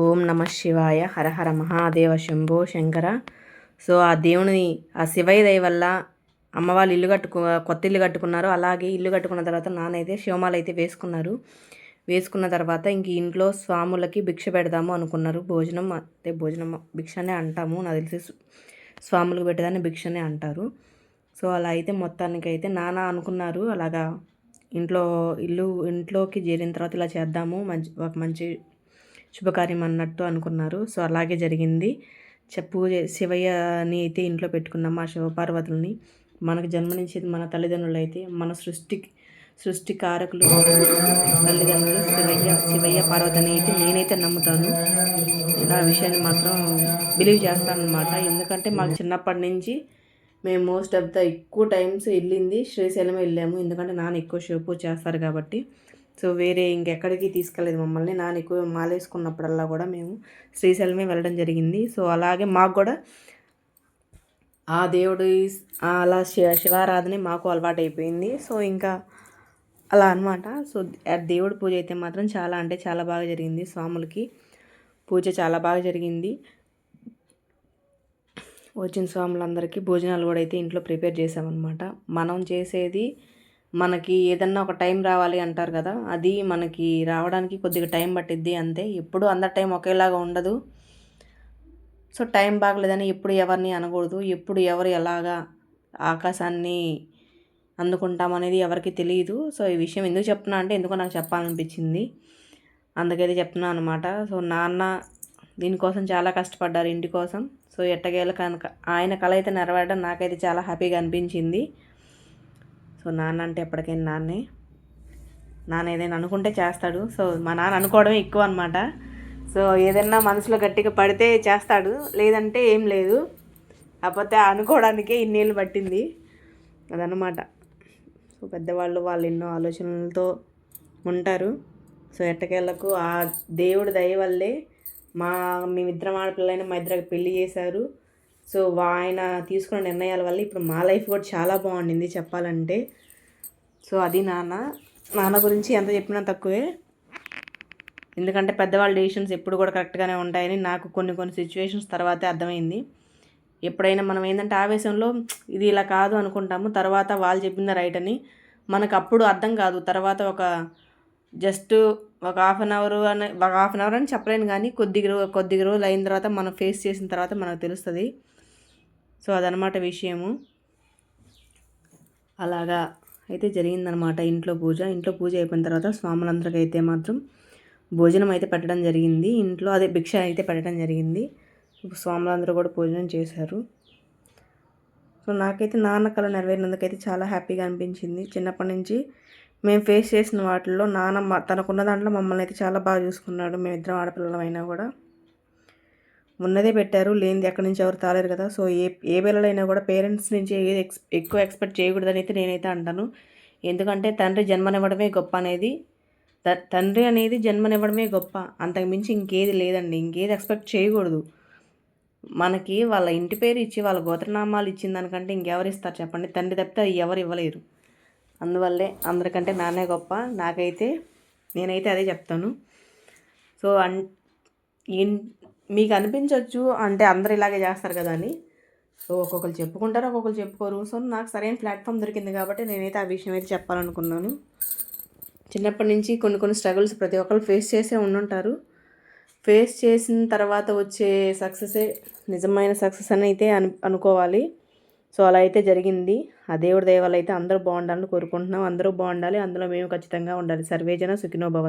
ఓం నమ శివాయ హరహర మహాదేవ శంభో శంకర. సో ఆ దేవుని ఆ శివయ్య దయ వల్ల అమ్మ వాళ్ళు ఇల్లు కట్టుకు కొత్త ఇల్లు కట్టుకున్నారు. అలాగే ఇల్లు కట్టుకున్న తర్వాత నానైతే శివమాల అయితే వేసుకున్నారు. వేసుకున్న తర్వాత ఇంక ఇంట్లో స్వాములకి భిక్ష పెడదాము అనుకున్నారు. భోజనం అంటే భోజనం భిక్షనే అంటాము. నాకు తెలిసి స్వాములకు పెట్టేదాన్ని భిక్షనే అంటారు. సో అలా అయితే మొత్తానికి అయితే నానా అనుకున్నారు. అలాగా ఇంట్లో ఇల్లు ఇంట్లోకి చేరిన తర్వాత ఇలా చేద్దాము. మంచి ఒక మంచి శుభకార్యం అన్నట్టు అనుకున్నారు. సో అలాగే జరిగింది. పూజ శివయ్యని అయితే ఇంట్లో పెట్టుకున్నాం ఆ శివపార్వతుల్ని. మనకు జన్మనించేది మన తల్లిదండ్రులు అయితే మన సృష్టికి సృష్టి కారకులు తల్లిదండ్రులు శివయ్య శివయ్య పార్వతిని అయితే నేనైతే నమ్ముతాను. ఆ విషయాన్ని మాత్రం బిలీవ్ చేస్తాను ఎందుకంటే మాకు చిన్నప్పటి నుంచి మేము మోస్ట్ ఆఫ్ ద ఎక్కువ టైమ్స్ వెళ్ళింది శ్రీశైలం వెళ్ళాము. ఎందుకంటే నాన్న ఎక్కువ శివ పూజ చేస్తారు కాబట్టి. సో వేరే ఇంకెక్కడికి తీసుకెళ్ళలేదు. మమ్మల్ని నాన్న ఎక్కువ మాలేసుకున్నప్పుడల్లా కూడా మేము శ్రీశైలమే వెళ్ళడం జరిగింది. సో అలాగే మాకు కూడా ఆ దేవుడు అలా శివ శివారాధనే మాకు అలవాటు అయిపోయింది సో ఇంకా అలా అనమాట సో దేవుడి పూజ అయితే మాత్రం చాలా అంటే చాలా బాగా జరిగింది. స్వాములకి పూజ చాలా బాగా జరిగింది. వచ్చిన స్వాములందరికీ భోజనాలు కూడా అయితే ఇంట్లో ప్రిపేర్ చేసామన్నమాట మనం చేసేది మనకి ఏదన్నా ఒక టైం రావాలి అంటారు కదా అది మనకి రావడానికి కొద్దిగా టైం పట్టిద్ది అంతే. ఎప్పుడు అందరి టైం ఒకేలాగా ఉండదు. సో టైం బాగలేదని ఎప్పుడు ఎవరిని అనకూడదు. ఎప్పుడు ఎవరు ఎలాగా ఆకాశాన్ని అందుకుంటామనేది ఎవరికి తెలియదు సో ఈ విషయం ఎందుకు చెప్తున్నా అంటే ఎందుకో నాకు చెప్పాలనిపించింది. అందుకైతే చెప్తున్నా అనమాట సో నాన్న దీనికోసం చాలా కష్టపడ్డారు ఇంటి కోసం. సో ఎట్టగేళ్ళ కనుక ఆయన కళ అయితే నెరవేరడం నాకైతే చాలా హ్యాపీగా అనిపించింది. సో నాన్న అంటే ఎప్పటికైనా నాన్నే. నాన్న ఏదైనా అనుకుంటే చేస్తాడు. సో మా నాన్న అనుకోవడమే ఎక్కువ అనమాట సో ఏదైనా మనసులో గట్టిగా పడితే చేస్తాడు. లేదంటే ఏం లేదు. కాకపోతే అనుకోవడానికే ఇన్నేళ్ళు పట్టింది. అదనమాట సో పెద్దవాళ్ళు వాళ్ళు ఎన్నో ఆలోచనలతో ఉంటారు. సో ఎట్టకేళ్ళకు ఆ దేవుడి దయ వల్లే మా మేమిద్దరం ఆడపిల్లైన మా ఇద్దరికి పెళ్ళి చేశారు. సో ఆయన తీసుకున్న నిర్ణయాల వల్ల ఇప్పుడు మా లైఫ్ కూడా చాలా బాగుండింది చెప్పాలంటే. సో అది నాన్న. నాన్న గురించి ఎంత చెప్పినా తక్కువే. ఎందుకంటే పెద్దవాళ్ళ డెసిషన్స్ ఎప్పుడు కూడా కరెక్ట్గానే ఉంటాయని నాకు కొన్ని కొన్ని సిచ్యువేషన్స్ తర్వాతే అర్థమైంది. ఎప్పుడైనా మనం ఏంటంటే ఆవేశంలో ఇది ఇలా కాదు అనుకుంటాము తర్వాత వాళ్ళు చెప్పింది రైట్ అని మనకు అప్పుడు అర్థం కాదు. తర్వాత ఒక జస్ట్ ఒక హాఫ్ అన్ అవర్ అని ఒక హాఫ్ అన్ అవర్ అని చెప్పలేను కానీ కొద్ది కొద్ది రోజులు అయిన తర్వాత మనం ఫేస్ చేసిన తర్వాత మనకు తెలుస్తుంది. సో అదనమాట విషయము. అలాగా అయితే జరిగిందనమాట ఇంట్లో పూజ. ఇంట్లో పూజ అయిపోయిన తర్వాత స్వాములందరికీ అయితే మాత్రం భోజనం అయితే పెట్టడం జరిగింది. ఇంట్లో అదే భిక్ష అయితే పెట్టడం జరిగింది. స్వాములందరూ కూడా భోజనం చేశారు. సో నాకైతే నాన్న కళ నెరవేరినందుకైతే చాలా హ్యాపీగా అనిపించింది. చిన్నప్పటి నుంచి మేము ఫేస్ చేసిన వాటిల్లో నాన్న తనకున్న దాంట్లో మమ్మల్ని అయితే చాలా బాగా చూసుకున్నాడు. మేమిద్దరం ఆడపిల్లలమైనా కూడా. ఉన్నదే పెట్టారు లేనిది ఎక్కడి నుంచి ఎవరు తాలేరు కదా. సో ఏ ఏ పిల్లలైనా కూడా పేరెంట్స్ నుంచి ఏది ఎక్స్ ఎక్కువ ఎక్స్పెక్ట్ చేయకూడదని అయితే నేనైతే అంటాను. ఎందుకంటే తండ్రి జన్మనివ్వడమే గొప్ప అనేది. తండ్రి అనేది జన్మనివ్వడమే గొప్ప. అంతకు మించి ఇంకేది లేదండి. ఇంకేది ఎక్స్పెక్ట్ చేయకూడదు. మనకి వాళ్ళ ఇంటి పేరు ఇచ్చి వాళ్ళ గోత్రనామాలు ఇచ్చిన దానికంటే ఇంకెవరు ఇస్తారు చెప్పండి. తండ్రి తప్పితే ఎవరు ఇవ్వలేరు. అందువల్లే అందరికంటే నాన్నే గొప్ప. నాకైతే నేనైతే అదే చెప్తాను. సో అన్ మీకు అనిపించవచ్చు అంటే అందరు ఇలాగే చేస్తారు కదా అని. సో ఒక్కొక్కరు చెప్పుకుంటారు ఒక్కొక్కరు చెప్పుకోరు. సో నాకు సరైన ప్లాట్ఫామ్ దొరికింది కాబట్టి నేనైతే ఆ విషయం అయితే చెప్పాలనుకున్నాను. చిన్నప్పటి నుంచి కొన్ని కొన్ని స్ట్రగుల్స్ ప్రతి ఒక్కరు ఫేస్ చేసే ఉండుంటారు. ఫేస్ చేసిన తర్వాత వచ్చే సక్సెసే నిజమైన సక్సెస్ అని అయితే అను అనుకోవాలి. సో అలా అయితే జరిగింది. ఆ దేవుడి దయవల్ల అయితే అందరూ బాగుండాలని కోరుకుంటున్నాం. అందరూ బాగుండాలి. అందులో మేము ఖచ్చితంగా ఉండాలి. సర్వేజన సుఖినోభవ